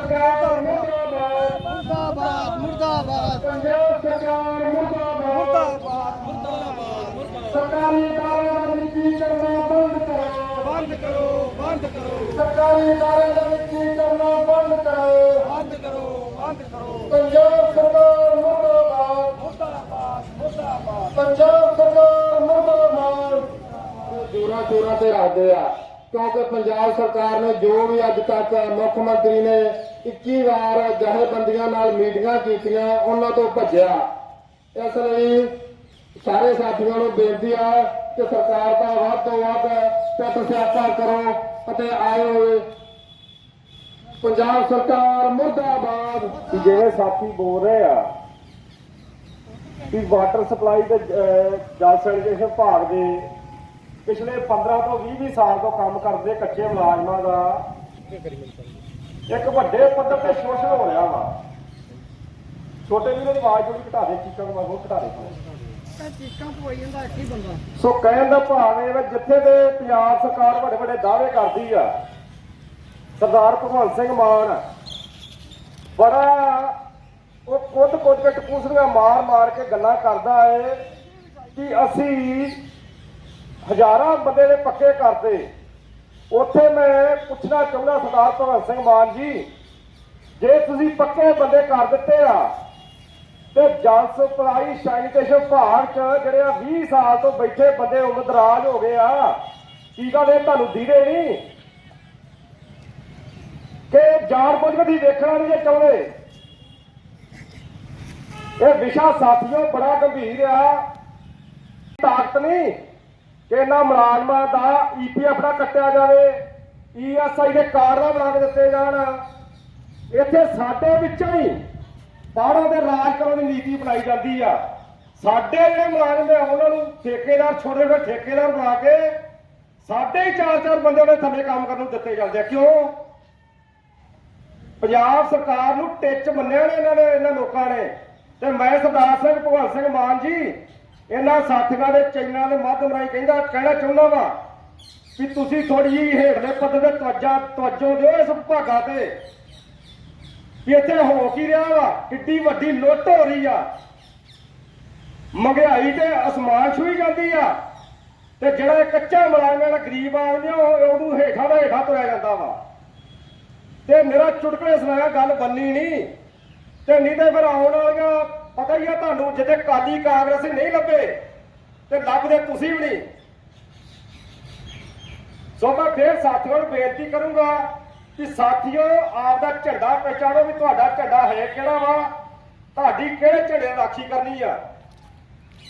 ਸਰਕਾਰ ਮੁਰਦਾਬਾਦ। ਮੁਰਦਾਬਾਦ ਮੁਰਦਾਬਾਦ। ਪੰਜਾਬ ਸਰਕਾਰ ਮੁਰਦਾਬਾਦ। ਸਰਕਾਰੀ ਦਾਅਵੇ ਦਾ ਨਿੱਜੀ ਕਰਨਾ ਬੰਦ ਕਰੋ। ਬੰਦ ਕਰੋ ਬੰਦ ਕਰੋ। ਸਰਕਾਰੀ ਦਾ ਨਿੱਜੀ ਕਰਨਾ ਬੰਦ ਕਰੋ। ਬੰਦ ਕਰੋ ਬੰਦ ਕਰੋ। ਪੰਜਾਬ ਸਰਕਾਰ ਮੁਰਦਾਬਾਦ। ਮੁਰਦਾਬਾਦ ਮੁਰਦਾਬਾਦ। ਪੰਜਾਬ ਸਰਕਾਰ ਮੁਰਦਾਬਾਦ। ਜੋਰਾਂ ਜੋਰਾਂ ਤੇ ਰੱਖਦੇ ਆ। ਕਿਉਂਕਿ ਪੰਜਾਬ ਸਰਕਾਰ ਨੇ ਜੋ ਵੀ ਅੱਜ ਤੱਕ ਮੁੱਖ ਮੰਤਰੀ ਨੇ 21 ਵਾਰ ਜਥੇਬੰਦੀਆਂ ਨਾਲ ਮੀਟਿੰਗਾਂ ਕੀਤੀਆਂ, ਉਹਨਾਂ ਤੋਂ ਭੱਜਿਆ। ਇਸ ਲਈ ਸਾਰੇ ਸਾਥੀਆਂ ਨੂੰ ਬੇਨਤੀ ਆ ਕਿ ਸਰਕਾਰ ਦਾ ਵੱਧ ਤੋਂ ਵੱਧ ਪਿੱਟ ਸਿਆਪਾ ਕਰੋ ਅਤੇ ਆਏ ਪੰਜਾਬ ਸਰਕਾਰ ਮੁਰਦਾਬਾਦ। ਜਿਹੜੇ ਸਾਥੀ ਬੋਲ ਰਹੇ ਆ, ਕਿ ਵਾਟਰ ਸਪਲਾਈ ਤੇ ਜਲ ਸੈਨੀਟੇਸ਼ਨ ਵਿਭਾਗ ਦੇ ਪਿਛਲੇ 15 ਤੋਂ 20 20 ਸਾਲ ਤੋਂ ਕੰਮ ਕਰਦੇ ਕੱਚੇ ਮੁਲਾਜ਼ਮਾਂ ਦਾ ਇੱਕ ਵੱਡੇ ਪੱਧਰ ਤੇ ਸ਼ੋਸ਼ਣ ਹੋ ਰਿਹਾ ਵਾ। ਛੋਟੇ ਵੀਰੋ ਦੀ ਆਵਾਜ਼ ਥੋੜੀ ਘਟਾ ਦੇ ਚੀਕਾਂ ਨੂੰ ਹੋਰ ਘਟਾ ਦੇ। ਸੋ ਕਹਿਣ ਦਾ ਭਾਵ ਇਹ ਵਾ ਜਿੱਥੇ ਤੇ ਪੰਜਾਬ ਸਰਕਾਰ ਵੱਡੇ ਵੱਡੇ ਦਾਅਵੇ ਕਰਦੀ ਆ ਸਰਦਾਰ ਭਗਵੰਤ ਸਿੰਘ ਮਾਨ ਬੜਾ ਉਹ ਕੁੱਦ ਕੁੱਦ ਕੇ ਟਪੂਸਰੀਆਂ ਮਾਰ ਮਾਰ ਕੇ ਗੱਲਾਂ ਕਰਦਾ ਏ ਕਿ ਅਸੀਂ ਹਜ਼ਾਰਾਂ ਬੰਦੇ ਦੇ ਪੱਕੇ ਕਰਦੇ ਉੱਥੇ ਮੈਂ ਪੁੱਛਣਾ ਚਾਹੁੰਦਾ ਸਰਦਾਰ ਭਗਵੰਤ ਸਿੰਘ ਮਾਨ ਜੀ, ਜੇ ਤੁਸੀਂ ਪੱਕੇ ਬੰਦੇ ਕਰ ਦਿੱਤੇ ਆ, ਤੇ ਜਲ ਸਪਲਾਈ ਸੈਨੀਟੇਸ਼ਨ ਵਿਭਾਗ ਚ ਜਿਹੜੇ ਆ 20 ਸਾਲ ਤੋਂ ਬੈਠੇ ਬੰਦੇ ਉਮਦਰਾਜ ਹੋ ਗਏ ਆ, ਕੀ ਗੱਲ ਤੁਹਾਨੂੰ ਦੀਦੇ ਨਹੀਂ? ਕਿ ਜਾਣ ਬੁੱਝ ਕੇ ਤੁਸੀਂ ਵੇਖਣਾ ਨਹੀਂ ਜੇ ਚਾਹੁੰਦੇ? ਇਹ ਵਿਸ਼ਾ ਸਾਥੀਓ ਬੜਾ ਗੰਭੀਰ ਆ, ਤਾਕਤ ਨਹੀਂ। ਕਿ ਇਹਨਾਂ ਮੁਲਾਜ਼ਮਾਂ ਦਾ ਈਪੀਐਫ ਦਾ ਕੱਟਿਆ ਜਾਵੇ ਈਐਸਆਈ ਦੇ ਕਾਰਡ ਦਾ ਬਣਾ ਕੇ ਦਿੱਤੇ ਜਾਣ, ਇੱਥੇ ਸਾਡੇ ਵਿੱਚੋਂ ਹੀ ਬਾਹਰੋਂ ਦੇ ਰਾਜ ਕਰਨ ਦੀ ਨੀਤੀ ਬਣਾਈ ਜਾਂਦੀ ਆ। ਸਾਡੇ ਜਿਹੜੇ ਮੁਲਾਜ਼ਮ ਨੇ, ਉਹਨਾਂ ਨੂੰ ਠੇਕੇਦਾਰ ਛੋਟੇ ਛੋਟੇ ਠੇਕੇਦਾਰ ਬਣਾ ਕੇ ਸਾਡੇ ਹੀ ਚਾਰ ਚਾਰ ਬੰਦੇ ਉਹਨੇ ਥੱਲੇ ਕੰਮ ਕਰਨ ਨੂੰ ਦਿੱਤੇ ਜਾਂਦੇ ਆ। ਕਿਉਂ? ਪੰਜਾਬ ਸਰਕਾਰ ਨੂੰ ਟਿੱਚ ਮੰਨਿਆ ਨੇ ਇਹਨਾਂ ਨੇ, ਇਹਨਾਂ ਲੋਕਾਂ ਨੇ। ਤੇ ਮੈਂ ਸਰਦਾਰ ਸਿੰਘ ਭਗਵੰਤ ਸਿੰਘ ਮਾਨ ਜੀ ਇਹਨਾਂ ਸਾਥੀਆਂ ਦੇ ਚੈਨਲਾਂ ਦੇ ਮਾਧਿਅਮ ਰਾਹੀਂ ਕਹਿੰਦਾ, ਕਹਿਣਾ ਚਾਹੁੰਦਾ ਵਾ ਕਿ ਤੁਸੀਂ ਥੋੜੀ ਜਿਹੀ ਹੇਠਲੇ ਪੱਧਰ ਤੇ ਤਵੱਜਾ, ਤਵੱਜੋ ਦਿਓ ਇਸ ਵਿਭਾਗਾਂ ਤੇ। ਕਿ ਇੱਥੇ ਹੋ ਕੀ ਰਿਹਾ ਵਾ? ਕਿੱਡੀ ਵੱਡੀ ਲੁੱਟ ਹੋ ਰਹੀ ਆ। ਮਹਿੰਗਾਈ ਤੇ ਅਸਮਾਨ ਛੂਈ ਜਾਂਦੀ ਆ। ਤੇ ਜਿਹੜਾ ਕੱਚਾ ਮੁਲਾਜ਼ਮ ਜਿਹੜਾ ਗਰੀਬ ਆਦਮੀ ਉਹ ਉਹਨੂੰ ਹੇਠਾਂ ਦਾ ਹੇਠਾਂ ਤੁਰਿਆ ਜਾਂਦਾ ਵਾ। ਤੇ ਮੇਰਾ ਚੁਟਕਲੇ ਸੁਣਾਇਆ, ਗੱਲ ਬੰਨੀ ਨਹੀਂ। ਤੇ ਨਹੀਂ ਤੇ ਫਿਰ ਆਉਣ ਵਾਲੀਆਂ ਪਤਾ ਹੀ ਆ ਤੁਹਾਨੂੰ, ਜਿੱਥੇ ਕਾਲੀ ਕਾਂਗਰਸ ਨਹੀਂ ਲੱਭੇ, ਤੇ ਲੱਭਦੇ ਤੁਸੀਂ ਵੀ ਨਹੀਂ। ਸੋ ਮੈਂ ਫੇਰ ਸਾਥੀਆਂ ਨੂੰ ਬੇਨਤੀ ਕਰੂੰਗਾ ਕਿ ਸਾਥੀਓ ਆਪ ਦਾ ਝੰਡਾ ਪਹਿਚਾਣੋ ਵੀ ਤੁਹਾਡਾ ਝੰਡਾ ਹੈ ਕਿਹੜਾ ਵਾ, ਤੁਹਾਡੀ ਕਿਹੜੇ ਝੰਡੇ ਦੀ ਰਾਖੀ ਕਰਨੀ ਆ।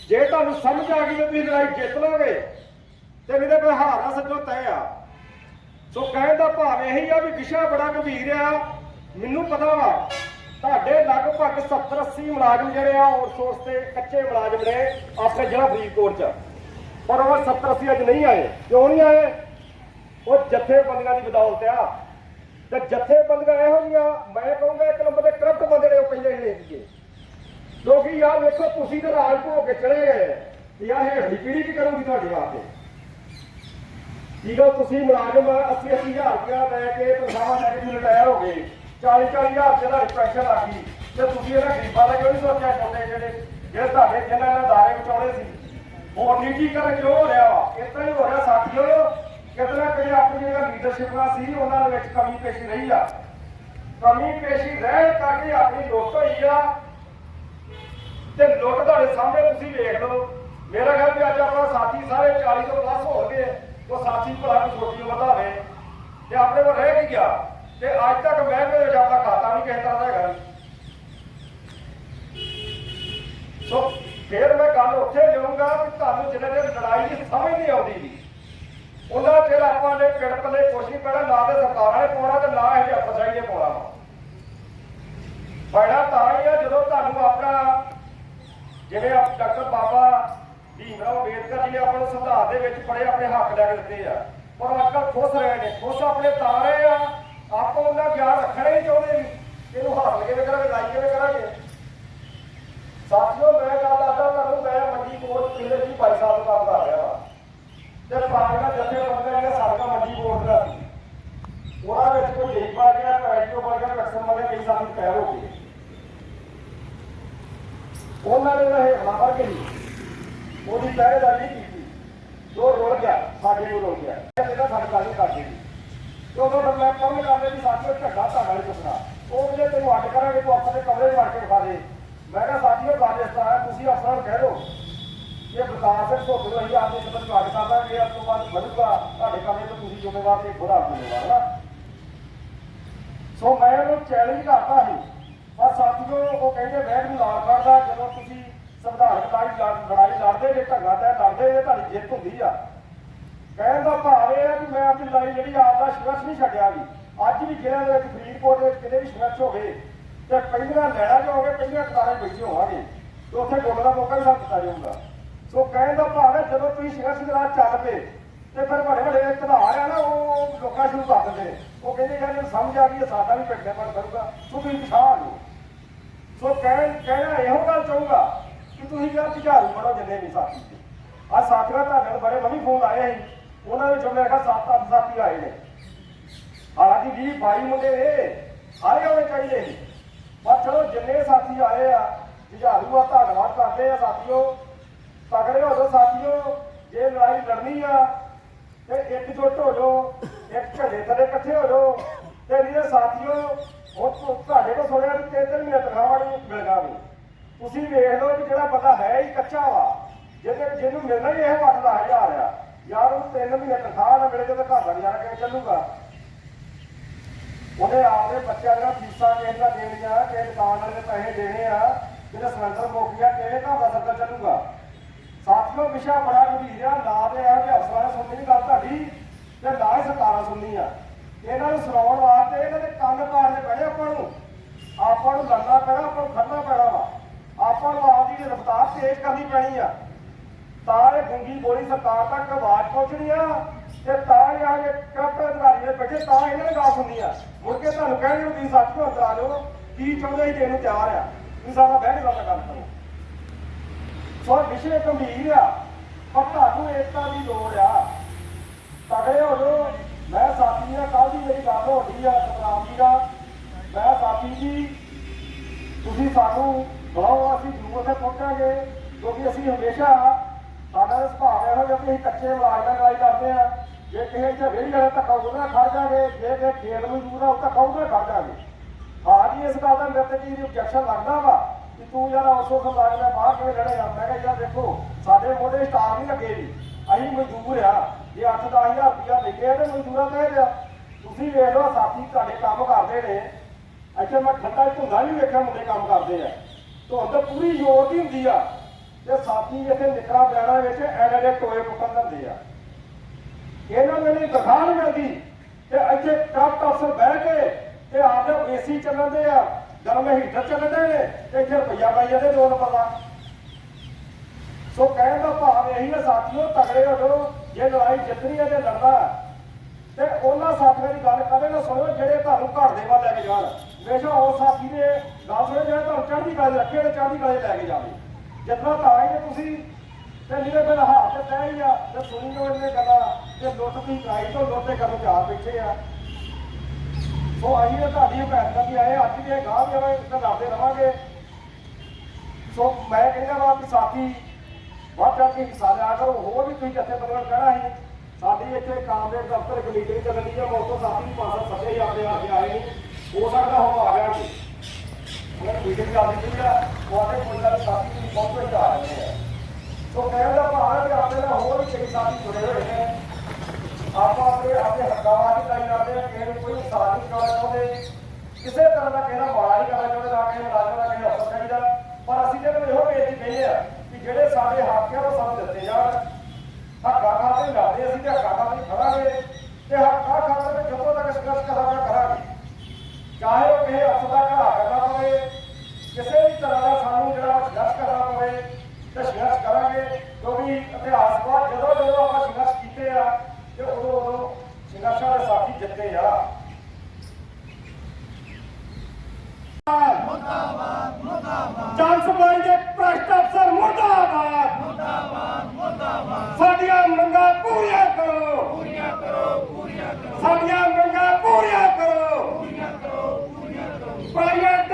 ਜੇ ਤੁਹਾਨੂੰ ਸਮਝ ਆ ਗਈ ਤੇ ਤੁਸੀਂ ਲੜਾਈ ਜਿੱਤ ਲਓਗੇ, ਤੇ ਨਹੀਂ ਤੇ ਫਿਰ ਹਾਰ ਦਾ ਸੱਜੋ ਆ। ਸੋ ਕਹਿਣ ਦਾ ਭਾਵ ਇਹੀ ਆ ਵੀ ਵਿਸ਼ਾ ਬੜਾ ਗੰਭੀਰ ਆ, ਮੈਨੂੰ ਪਤਾ ਵਾ ਤੁਹਾਡੇ ਲਗਭਗ 70 80 ਮੁਲਾਜ਼ਮ ਜਿਹੜੇ ਆ ਆਊਟਸੋਰਸ ਤੇ ਕੱਚੇ ਮੁਲਾਜ਼ਮ ਨੇ ਆਪਣੇ ਜਿਹੜਾ ਫਰੀਦਕੋਟ ਚ। ਪਰ ਉਹ 70 80 ਅੱਜ ਨਹੀਂ ਆਏ। ਕਿਉਂ ਨਹੀਂ ਆਏ? ਉਹ ਜਥੇਬੰਦੀਆਂ ਦੀ ਬਦੌਲਤ ਆ। ਤੇ ਜਥੇਬੰਦੀਆਂ ਇਹੋ ਜਿਹੀਆਂ, ਮੈਂ ਕਹੂੰਗਾ ਇੱਕ ਨੰਬਰ ਦੇ ਕਰਪਟ ਬੰਦੇ ਨੇ ਉਹ ਪਹਿਲੇ ਨੇ ਸੀਗੇ। ਲੋਕੀ ਯਾਰ ਵੇਖੋ, ਤੁਸੀਂ ਤਾਂ ਰਾਜ ਭੋਗ ਕੇ ਚਲੇ ਗਏ। ਯਾਰ ਹੇਠਲੀ ਪੀੜ੍ਹੀ ਕੀ ਕਰੂਗੀ ਤੁਹਾਡੇ ਵਾਸਤੇ। ਠੀਕ ਆ, ਤੁਸੀਂ ਮੁਲਾਜ਼ਮ 80 80 ਹਜ਼ਾਰ ਰੁਪਇਆ ਲੈ ਕੇ ਤਨਖਾਹਾਂ ਲੈ ਕੇ ਰਿਟਾਇਰ ਹੋ ਗਏ। 40 40 ਹਜ਼ਾਰ ਰੁਪਏ ਦਾ ਪੈਨਸ਼ਨ ਆ ਗਈ। ਤੇ ਤੁਸੀਂ ਇਹਨਾਂ ਗਰੀਬਾਂ ਦਾ ਕਿਉਂ ਨਹੀਂ ਸੋਚਿਆ ਚਾਹੁੰਦੇ ਜਿਹੜੇ ਜਿਹੜੇ ਤੁਹਾਡੇ ਜਿਨ੍ਹਾਂ ਨੇ ਦਾਰੇ ਬਚਾਉਣੇ ਸੀ? ਹੋਰ ਨਿੱਜੀਕਰਨ ਕਿਉਂ ਹੋ ਰਿਹਾ ਵਾ? ਇਸ ਹੀ ਹੋ ਰਿਹਾ ਸਾਥੀਓ ਕਿਤਨਾ ਕਿਤੇ ਆਪਣੀ ਜਿਹੜਾ ਲੀਡਰਸ਼ਿਪ ਨਾਲ ਸੀ, ਉਹਨਾਂ ਦੇ ਵਿੱਚ ਕਮੀ ਪੇਸ਼ੀ ਰਹੀ ਆ। ਕਮੀ ਪੇਸ਼ੀ ਰਹਿਣ ਕਰਕੇ ਆਪਣੀ ਲੁੱਟ ਹੋਈ ਆ। ਤੇ ਲੁੱਟ ਤੁਹਾਡੇ ਸਾਹਮਣੇ ਤੁਸੀਂ ਵੇਖ ਲਓ। ਮੇਰਾ ਖਿਆਲ ਵੀ ਅੱਜ ਆਪਣਾ ਸਾਥੀ ਸਾਰੇ 40 ਤੋਂ ਪਲੱਸ ਹੋ ਗਏ। ਉਹ ਸਾਥੀ ਭਲਾ ਕੋਈ ਛੋਟੀ ਉਮਰ ਦਾ ਹੋਵੇ। ਤੇ ਆਪਣੇ ਕੋਲ ਰਹਿ ਕੀ ਗਿਆ? ਤੇ ਅੱਜ ਤੱਕ ਮੈਂ ਮੇਰੇ ਵਿੱਚ ਆਪਣਾ ਖਾਤਾ ਨਹੀਂ ਕਿਸੇ ਤਰ੍ਹਾਂ ਦਾ ਹੈਗਾ। ਸੋ ਫਿਰ ਮੈਂ ਗੱਲ ਉੱਥੇ ਲਿਆਉਂਗਾ ਕਿ ਤੁਹਾਨੂੰ ਜਿਹਨਾਂ ਦੇ ਲੜਾਈ ਦੀ ਸਮਝ ਨਹੀਂ ਆਉਂਦੀ ਜੀ, ਉਹਨਾਂ ਚਿਰ ਆਪਾਂ ਨੇ ਪਿੰਡ ਪੱਲੇ ਕੁਛ ਨਹੀਂ ਪੈਣਾ ਨਾ ਤੇ ਸਰਕਾਰਾਂ ਨੇ ਪਾਉਣਾ ਤੇ ਨਾ ਇਹ ਅਫਸਰਾਂ ਨੇ ਪਾਉਣਾ। ਵਾ ਫਾਇਦਾ ਤਾਂ ਹੀ ਆ ਜਦੋਂ ਤੁਹਾਨੂੰ ਆਪਣਾ ਜਿਵੇਂ ਆਪ ਡਾਕਟਰ ਬਾਬਾ ਭੀਮਰਾਓ ਅੰਬੇਦਕਰ ਜੀ ਨੇ ਆਪਾਂ ਨੂੰ ਸੰਵਿਧਾਨ ਦੇ ਵਿੱਚ ਪੜੇ ਆਪਣੇ ਹੱਕ ਲੈ ਕੇ ਦਿੱਤੇ ਆ, ਪਰ ਅੱਜ ਕੱਲ੍ਹ ਖੁਸ਼ ਰਹੇ ਨੇ, ਖੁਸ਼ ਆਪਣੇ ਤਾਂ ਰਹੇ ਆ ਆਪਾਂ ਉਹਨਾਂ ਖਿਆਲ ਰੱਖਣਾ ਹੀ ਨਹੀਂ ਚਾਹੁੰਦੇ ਵੀ ਇਹਨੂੰ ਹਾਸਲ ਕਿਵੇਂ ਕਰਾਂਗੇ ਲਾਈ ਕਿਵੇਂ ਕਰਾਂਗੇ। ਸਾਥੀਓ, ਮੈਂ ਗੱਲ ਆਦਾ ਤੁਹਾਨੂੰ, ਮੈਂ ਮੰਡੀ ਕੋਟ ਪਿਛਲੇ ਜੀ ਭਾਈ ਸਾਹਿਬ ਦਾ ਕੰਮ ਕਰ ਰਿਹਾ ਵਾ। ਤੇ ਪੁਰਾਣੀਆਂ ਜੱਥੇ ਬੰਦੇ ਜਿਹੜੇ ਸਾਡਾ ਮੰਡੀ ਬੋਰਡ ਦਾ ਸੀ ਉਹਨਾਂ ਵਿੱਚ ਕੋਈ ਜੇਈ ਪਾ ਗਿਆ ਪੈਟਰੋ ਪਾ ਗਿਆ ਕਸਮ ਪੈਰ ਹੋ ਗਏ। ਉਹਨਾਂ ਨੇ ਇਹ ਹਮਲਾ ਕੇ ਉਹਦੀ ਪਹਿਰੇਦਾਰੀ ਕੀਤੀ। ਜੋ ਰੋਲ ਗਿਆ, ਸਾਡੇ ਨੂੰ ਰੋਲ ਗਿਆ। ਇਹਦਾ ਸਾਡੇ ਗੱਲ ਕਰਦੇ ਤੇ ਉਦੋਂ ਫਿਰ ਮੈਂ ਕੰਮ ਕਰਦੇ ਵੀ ਸਾਥੀਓ ਝੱਗਾ ਧਾਗਾ ਨਹੀਂ ਚੁੱਕਣਾ ਉਹ ਜੇ ਤੈਨੂੰ ਅੱਡ ਕਰਾਂਗੇ, ਤੂੰ ਆਪਣੇ ਕਮਰੇ ਵੜ ਕੇ ਵਿਖਾ ਦੇ। ਮੈਂ ਕਿਹਾ, ਸਾਥੀਓ ਗੱਲ ਇਸ ਤਰ੍ਹਾਂ ਤੁਸੀਂ ਅਫਸਰਾਂ ਨੂੰ ਕਹਿ ਦਿਓ। ਇਹ ਬਰਦਾਸ਼ਤ ਸਿੰਘ ਭੁੱਖ ਨੂੰ ਅਸੀਂ ਆਪਦੇ ਸਬੰਧ ਨੂੰ ਅੱਡ ਕਰ ਦਾਂਗੇ ਇਸ ਤੋਂ ਬਾਅਦ ਵਧੂਗਾ। ਤੁਹਾਡੇ ਕਮਰੇ ਤੋਂ ਤੁਸੀਂ ਜ਼ਿੰਮੇਵਾਰ ਤੇ ਖੁਦਾ ਜ਼ਿੰਮੇਵਾਰ ਨਾ ਸੋ ਮੈਂ ਉਹਨੂੰ ਚੈਲੰਜ ਕਰਦਾ ਸੀ। ਪਰ ਸਾਥੀਓ, ਉਹ ਕਹਿੰਦੇ ਬੈਗ ਨੂੰ ਲਾਲ ਕਰਦਾ ਜਦੋਂ ਤੁਸੀਂ ਸੰਵਿਧਾਨਕ ਲੜਾਈ ਲੜ- ਲੜਾਈ ਲੜਦੇ ਜੇ ਢੰਗਾ ਤੇ ਲੜਦੇ ਜੇ, ਤੁਹਾਡੀ ਜਿੱਤ ਹੁੰਦੀ ਆ। ਕਹਿਣ ਦਾ ਭਾਵ ਇਹ ਹੈ ਕਿ ਮੈਂ ਆਪਣੀ ਲੜਾਈ ਜਿਹੜੀ ਆਪ ਦਾ ਸੰਘਰਸ਼ ਨਹੀਂ ਛੱਡਿਆ ਵੀ। ਅੱਜ ਵੀ ਜ਼ਿਲ੍ਹਿਆਂ ਦੇ ਵਿੱਚ ਫਰੀਦਕੋਟ ਦੇ ਵਿੱਚ ਕਿਤੇ ਵੀ ਸੰਘਰਸ਼ ਹੋਵੇ ਤੇ ਪਹਿਲੀਆਂ ਲੈਣਾ ਜੋ ਹੋਵੇ ਪਹਿਲੀਆਂ ਕਤਾਰਾਂ ਬੈਠੇ ਹੋਵਾਂਗੇ ਤੇ ਉੱਥੇ ਬੋਲਣ ਦਾ ਮੌਕਾ ਵੀ ਸਾਨੂੰ ਦਿੱਤਾ ਜਾਊਗਾ। ਸੋ ਕਹਿਣ ਦਾ ਭਾਵ ਹੈ ਜਦੋਂ ਤੁਸੀਂ ਸੰਘਰਸ਼ ਦੇ ਰਾਹ ਚੱਲ ਪਏ ਤੇ ਫਿਰ ਵੱਡੇ ਵੱਡੇ ਧਾਰ ਆ ਨਾ ਉਹ ਲੋਕਾਂ ਸ਼ੁਰੂ ਕਰ ਦਿੰਦੇ ਨੇ। ਉਹ ਕਹਿੰਦੇ ਯਾਰ ਇਹਨੂੰ ਸਮਝ ਆ ਗਈ ਹੈ, ਸਾਡਾ ਵੀ ਪਿੱਛੇ ਪਰ ਕਰੂਗਾ ਸੋ ਤੁਸੀਂ ਪਛਾਣ ਲਓ ਸੋ ਕਹਿਣ ਕਹਿਣਾ ਇਹੋ ਗੱਲ ਚਾਹੂੰਗਾ ਕਿ ਤੁਸੀਂ ਯਾਰ ਝਾੜੂ ਬਣੋ ਜਿੰਨੇ ਵੀ ਸਾਥੀ ਆ ਸਾਥੀਆਂ ਤੁਹਾਡੇ ਨਾਲ ਬੜੇ ਮੰਮੀ ਫੋਨ ਆਏ ਸੀ ਉਹਨਾਂ ਵਿੱਚੋਂ ਮੈਂ ਕਿਹਾ ਸੱਤ ਅੱਠ ਸਾਥੀ ਆਏ ਨੇ। ਹਾਲਾਂਕਿ 20 22 ਮੁੰਡੇ ਨੇ, ਸਾਰੇ ਹੋਣੇ ਚਾਹੀਦੇ ਸੀ ਪਰ ਚਲੋ ਜਿੰਨੇ ਸਾਥੀ ਆਏ ਆ ਝਾੜੂ ਆ, ਧੰਨਵਾਦ ਕਰਦੇ ਆ ਸਾਥੀਓ। ਤਗੜੇ ਹੋ ਜਾਓ ਸਾਥੀਓ, ਜੇ ਲੜਾਈ ਲੜਨੀ ਆ, ਤੇ ਇਕਜੁੱਟ ਹੋ ਜਾਓ, ਇੱਕ ਝੰਡੇ ਥੱਲੇ ਇਕੱਠੇ ਹੋ ਜਾਓ। ਤੇ ਨਹੀਂ ਸਾਥੀਓ ਉਹ ਤੁਹਾਡੇ ਕੋਲ ਸੁਣਿਆ ਵੀ ਤਿੰਨ ਤਿੰਨ ਮਹੀਨੇ ਤਨਖਾਹ ਨਹੀਂ ਮਿਲਗਾ ਵੀ ਤੁਸੀਂ ਵੇਖ ਲਓ ਕਿ ਜਿਹੜਾ ਬੰਦਾ ਹੈ ਹੀ ਕੱਚਾ ਵਾ, ਜਿਹਦੇ ਜਿਹਨੂੰ ਮਿਲਣਾ ਹੀ ਇਹ 8-10000 ਆ। ਯਾਰ ਉਹ ਤਿੰਨ ਮਹੀਨੇ ਤਨਖਾਹ ਨਾ ਮਿਲੇ ਜਦੋਂ ਘਰ ਦਾ ਗੁਜ਼ਾਰਾ ਕਿਵੇਂ ਚੱਲੂਗਾ? ਉਹਨੇ ਆਪਦੇ ਬੱਚਿਆਂ ਦੀਆਂ ਫੀਸਾਂ ਕਿਸੇ ਦਾ ਦੇਣੀਆਂ, ਕਿਸੇ ਦੁਕਾਨ ਵਾਲੇ ਦੇ ਪੈਸੇ ਦੇਣੇ ਆ ਜਿਹੜੇ ਸਿਲੰਡਰ ਮੁੱਕ ਗਿਆ, ਕਿਵੇਂ ਘਰ ਦਾ ਸਰਕਲ ਚੱਲੂਗਾ? ਸਾਥੀਓ, ਵਿਸ਼ਾ ਬੜਾ ਗੰਭੀਰ ਆ, ਨਾ ਤੇ ਇਹ ਕਿ ਅਫਸਰਾਂ ਨੇ ਸੁਣਨੀ ਗੱਲ ਤੁਹਾਡੀ, ਤੇ ਨਾ ਹੀ ਸਰਕਾਰਾਂ ਸੁਣਨੀ ਆ। ਇਹਨਾਂ ਨੂੰ ਸੁਣਾਉਣ ਵਾਸਤੇ ਇਹਨਾਂ ਦੇ ਕੰਨ ਪਾੜਨੇ ਪੈਣੇ ਆਪਾਂ ਨੂੰ। ਆਪਾਂ ਨੂੰ ਲੜਨਾ ਪੈਣਾ, ਆਪਾਂ ਨੂੰ ਖੜਨਾ ਪੈਣਾ ਵਾ। ਆਪਾਂ ਨੂੰ ਆਪਦੀ ਰਫਤਾਰ ਤੇਜ਼ ਕਰਨੀ ਪੈਣੀ ਆ। ਤਾਂ ਇਹ ਗੁੰਗੀ ਬੋਲੀ ਸਰਕਾਰ ਤੱਕ ਆਵਾਜ਼ ਪਹੁੰਚਣੀ ਆ ਤੇ ਤਾਂ ਇਹ ਆ ਕੇ ਕਰਪਟ ਅਧਿਕਾਰੀ ਦੇ ਬੈਠੇ ਤਾਂ ਇਹਨਾਂ ਨੇ ਗੱਲ ਸੁਣਨੀ ਆ। ਮੁੜ ਕੇ ਤੁਹਾਨੂੰ ਕਹਿਣਗੇ ਤੁਸੀਂ ਸੱਚ ਨੂੰ ਅੰਦਰ ਆ ਜਾਓ, ਕੀ ਚਾਹੁੰਦੇ ਸੀ ਦੇਣ ਨੂੰ ਤਿਆਰ ਆ। ਤੁਸੀਂ ਸਾਡਾ ਬਹਿ ਕੇ ਗੱਲ ਕਰੋ। ਸੋ ਵਿਸ਼ੇ ਗੰਭੀਰ ਆ, ਪਰ ਤੁਹਾਨੂੰ ਏਕਤਾ ਦੀ ਲੋੜ ਆ। ਤਗੜੇ ਹੋ ਜਾਓ। ਮੈਂ ਸਾਥੀ ਨਾਲ ਕੱਲ ਦੀ ਮੇਰੀ ਗੱਲ ਹੋ ਰਹੀ ਆ ਸਤਨਾਮ ਜੀ ਦਾ ਮੈਂ ਸਾਥੀ ਜੀ, ਤੁਸੀਂ ਸਾਨੂੰ ਬੁਲਾਓ, ਅਸੀਂ ਜ਼ਰੂਰ ਉੱਥੇ ਪਹੁੰਚਾਂਗੇ, ਕਿਉਂਕਿ ਅਸੀਂ ਹਮੇਸ਼ਾ ਸਾਡਾ ਸੁਭਾਅ ਇਹੋ ਜਿਹਾ ਕਿ ਅਸੀਂ ਕੱਚੇ ਇਲਾਜ ਦਾ ਲੜਾਈ ਕਰਦੇ ਆ ਜੇ ਕਿਸੇ ਚ ਰੇੜੀ ਵਾਲਾ ਧੱਕਾ ਉਹਦੇ ਖੜ ਜਾਗੇ ਜੇ ਕਿ ਖੇਡ ਮਜ਼ਦੂਰ ਆ, ਉਹ ਧੱਕਾ ਉਹਦੇ ਖੜ ਜਾਗੇ ਹਾਂਜੀ ਇਸ ਗੱਲ ਦਾ ਮੇਰੇ ਤੇ ਕੀ ਰਿਜੈਕਸ਼ਨ ਲੱਗਦਾ ਵਾ ਕਿ ਤੂੰ ਯਾਰ ਉਸ ਸਮਾਜ ਦਾ ਬਾਹਰ ਕਿਵੇਂ ਲੜੇਗਾ ਮੈਂ ਕਿਹਾ, ਯਾਰ ਦੇਖੋ, ਸਾਡੇ ਮੋਢੇ ਸਟਾਫ ਨਹੀਂ ਲੱਗੇ ਜੀ। ਅਸੀਂ ਮਜ਼ਦੂਰ ਆ। ਜੇ 8-10000 ਰੁਪਇਆ ਲੈਂਦੇ ਤੇ ਮਜ਼ਦੂਰਾਂ ਤੇ ਲਿਆ। ਤੁਸੀਂ ਵੇਖ ਲਓ, ਸਾਥੀ ਤੁਹਾਡੇ ਕੰਮ ਕਰਦੇ ਨੇ। ਅੱਛਾ ਮੈਂ ਠੰਡਾ ਧੁੰਦਾ ਵੀ ਵੇਖਿਆ ਮੁੰਡੇ ਕੰਮ ਕਰਦੇ ਆ। ਧੁੰਦ ਪੂਰੀ ਜ਼ੋਰ ਦੀ ਹੁੰਦੀ ਆ। ਤੇ ਸਾਥੀ ਇੱਥੇ ਨਿਕਰਾ ਬੈਣਾ ਵਿੱਚ ਐਡੇ ਐਡੇ ਟੋਏ ਪੁੱਟਣ ਦਿੰਦੇ ਆ। ਇਹਨਾਂ ਨੂੰ ਨਹੀਂ ਦਿਖਾ ਨਹੀਂ ਮਿਲਦੀ। ਤੇ ਇੱਥੇ ਕੱਪ ਅਫਸਰ ਬਹਿ ਕੇ ਤੇ ਆਪਦੇ ਏਸੀ ਚੱਲਦੇ ਆ, ਗਰਮ ਹੀਟਰ ਚੱਲਦੇ ਨੇ, ਤੇ ਇੱਥੇ ਰੁਪਈਆ ਪਾਈ ਜਾਂਦੇ ਦੋ ਨੰਬਰ। ਦਾ ਸੋ ਕਹਿਣ ਦਾ ਭਾਵ ਇਹੀ ਹੈ, ਸਾਥੀਓ ਤਗੜੇ ਹੋ ਜਾਓ, ਜੇ ਲੜਾਈ ਜਿੱਤਣੀ ਹੈ ਤੇ ਲੜਨਾ ਤੇ ਉਹਨਾਂ ਸਾਥੀਆਂ ਦੀ ਗੱਲ ਕਦੇ ਨਾ ਸੁਣੋ, ਜਿਹੜੇ ਤੁਹਾਨੂੰ ਘਰ ਦੇ ਵੱਲ ਲੈ ਕੇ ਜਾਣ। ਹਮੇਸ਼ਾ ਉਹ ਸਾਥੀ ਦੇ ਗੱਲ ਸੁਣੋ, ਜਿਹੜੇ ਤੁਹਾਨੂੰ ਚੜ੍ਹਦੀ ਕਲਾ 'ਚ ਰੱਖੇ ਤੇ ਚੜ੍ਹਦੀ ਕਲਾ ਲੈ ਕੇ ਜਾਵੇ। ਜਿੱतना ਤਾਂ ਹੀ ਤੁਸੀਂ, ਤੇ ਜਿਹੜੇ ਫਿਰ ਹੱਥ ਪੈ ਹੀ ਤੇ ਸੁਣੀ ਲੋ ਇਹਨੇ ਗੱਲਾਂ ਤੇ ਲੁੱਟ ਦੀ ਕਰਾਈ ਤੋਂ ਲੁੱਟੇ ਕਰਨ ਚਾਰ ਬੈਠੇ ਆ। ਸੋ ਅਸੀਂ ਤੁਹਾਡੀ ਭੈਣ ਦੀ ਆਏ, ਅੱਜ ਵੀ ਇਹ ਗਾਹ ਵੀ ਆਵੇ ਤੇ ਲੜਦੇ ਰਵਾਂਗੇ। ਸੋ ਮੈਂ ਕਹਿੰਦਾ ਵਾ ਕਿ ਸਾਥੀ ਵੱਧ ਚੜ ਕੇ ਹਿੱਸਾ ਲਿਆ ਕਰੋ, ਹੋਰ ਵੀ ਤੁਸੀਂ ਜੱਥੇ ਬਦਲਣ ਕਹਿਣਾ ਸੀ। ਸਾਡੀ ਇੱਥੇ ਕਾਮਰੇਡ ਦਫ਼ਤਰ ਇੱਕ ਮੀਟਿੰਗ ਚੱਲਣੀ ਹੈ ਮੌਕੋ ਸਾਥੀ ਵੀ ਪਾਸਾ ਸੱਦੇ ਜਾਂਦੇ ਆ ਕੇ ਆਏ ਨਹੀਂ ਹੋ ਸਕਦਾ ਹੁਣ ਆ ਗਿਆ ਜੀ ਉਹਨਾਂ ਦੀ ਮੀਟਿੰਗ ਚੱਲ ਰਹੀ ਆ ਉਹਦੇ ਮੁੰਡਾ ਦੇ ਸਾਥੀ ਵੀ ਪਹੁੰਚ ਕੇ ਆ ਰਹੇ ਆ ਸੋ ਕਹਿਣ ਦਾ ਭਾਵ ਹੈ ਕਿ ਆਪਣੇ ਨਾਲ ਹੋਰ ਵੀ ਕਈ ਸਾਥੀ ਜੁੜੇ ਹੋਏ ਨੇ। ਆਪਾਂ ਆਪਣੇ ਆਪਣੇ ਹੱਕਾਂ ਵਾਸਤੇ ਕਾਈ ਕਰਦੇ ਆ ਕਿਸੇ ਨੂੰ ਕੋਈ ਨੁਕਸਾਨ ਨਹੀਂ ਕਰਨਾ ਚਾਹੁੰਦੇ। ਕਿਸੇ ਤਰ੍ਹਾਂ ਦਾ ਕਿਸੇ ਦਾ ਮਾੜਾ ਨਹੀਂ ਕਰਨਾ ਚਾਹੁੰਦੇ, ਨਾ ਕਿਸੇ ਅਸੀਂ ਜਿਹਨੂੰ ਇਹੋ ਬੇਨਤੀ ਕਹੀ ਆ ਕਿ ਜਿਹੜੇ ਸਾਡੇ ਹੱਕ ਆ ਉਹ ਸਾਨੂੰ ਦਿੱਤੇ ਜਾਣ, ਹੱਕਾਂ ਖਾਤੇ ਲੜਦੇ ਅਸੀਂ ਤੇ ਹੱਕਾਂ ਖਾਤੇ ਖੜਾਂਗੇ ਤੇ ਹੱਕਾਂ ਖਾਤੇ ਵਿੱਚ ਜਦੋਂ ਤੱਕ ਸੰਘਰਸ਼ ਕਰਾਂਗੇ ਕਰਾਂਗੇ। ਚਾਹੇ ਉਹ ਕਿਸੇ ਅਫਸਰ ਦਾ ਘਰਾ ਕਰਨਾ ਪਵੇ ਕਿਸੇ ਵੀ ਤਰ੍ਹਾਂ ਦਾ ਸਾਨੂੰ ਜਿਹੜਾ ਸੰਘਰਸ਼ ਕਰਨਾ ਪਵੇ ਤੇ ਸੰਘਰਸ਼ ਕਰਾਂਗੇ ਕਿਉਂਕਿ ਇਤਿਹਾਸ ਬਾਅਦ ਜਦੋਂ ਜਦੋਂ ਆਪਾਂ ਸੰਘਰਸ਼ ਕੀਤੇ ਆ ਤੇ ਉਦੋਂ ਉਦੋਂ ਸੰਘਰਸ਼ਾਂ ਦੇ ਸਾਥੀ ਜਿੱਤੇ ਆ। ਮੁਰਦਾਬਾਦ ਮੁਰਦਾਬਾਦ। ਜਨ ਸਪਲਾਈ ਦੇ ਭ੍ਰਸ਼ਟ ਅਫਸਰ ਮੁਰਦਾਬਾਦ। ਮੁਰਦਾਬਾਦ ਮੁਰਦਾਬਾਦ। ਸਾਡੀਆਂ ਮੰਗਾਂ ਪੂਰੀਆਂ ਕਰੋ। ਪੂਰੀਆਂ ਕਰੋ ਪੂਰੀਆਂ ਕਰੋ। ਸਾਡੀਆਂ ਮੰਗਾਂ ਪੂਰੀਆਂ ਕਰੋ ਪੂਰੀਆਂ ਕਰੋ ਪੂਰੀਆਂ ਕਰੋ ਪ੍ਰਾਈਵੇਟ